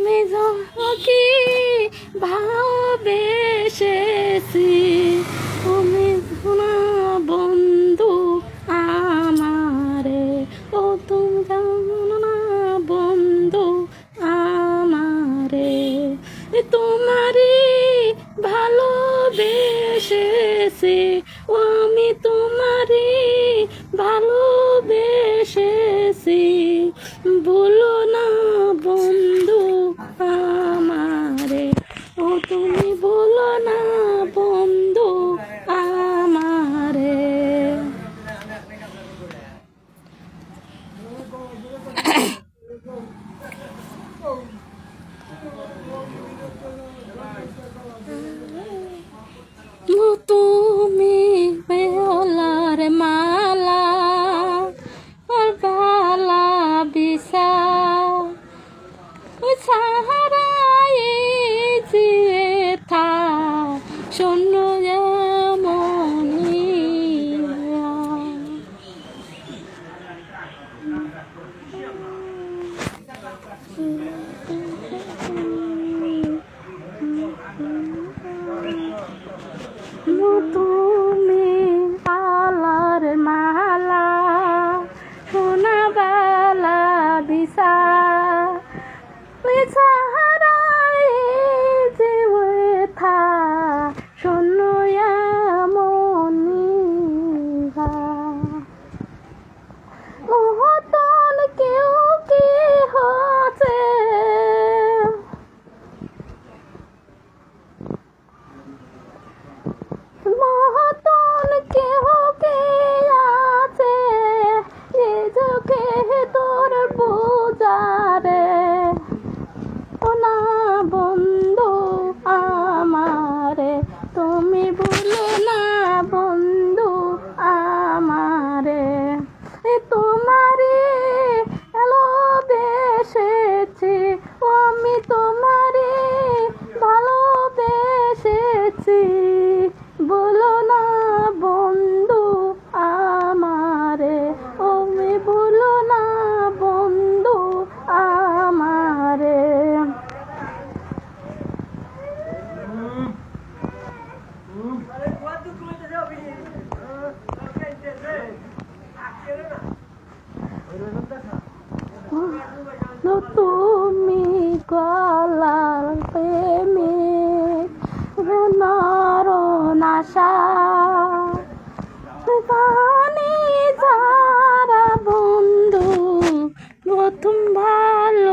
তুমি কি ভালোবেসেছি, তুমি শোনা বন্ধু আমারে। ও, তুমি না বন্ধু আমারে। তোমারই ভালোবেসেছি, ও, আমি তোমারই ভালোবেসেছি। বলো না বন্ধু আমারে ও তুমি বলো না বন্ধু আমারে ও তুমি বেহলার মালা আর বালা বিশা সাহারাই যে থা শূন্য মনিয়া তুমি তুমি গলার প্রেমে রুনার নাশা। যারা বন্ধু প্রথম ভালোবাসা।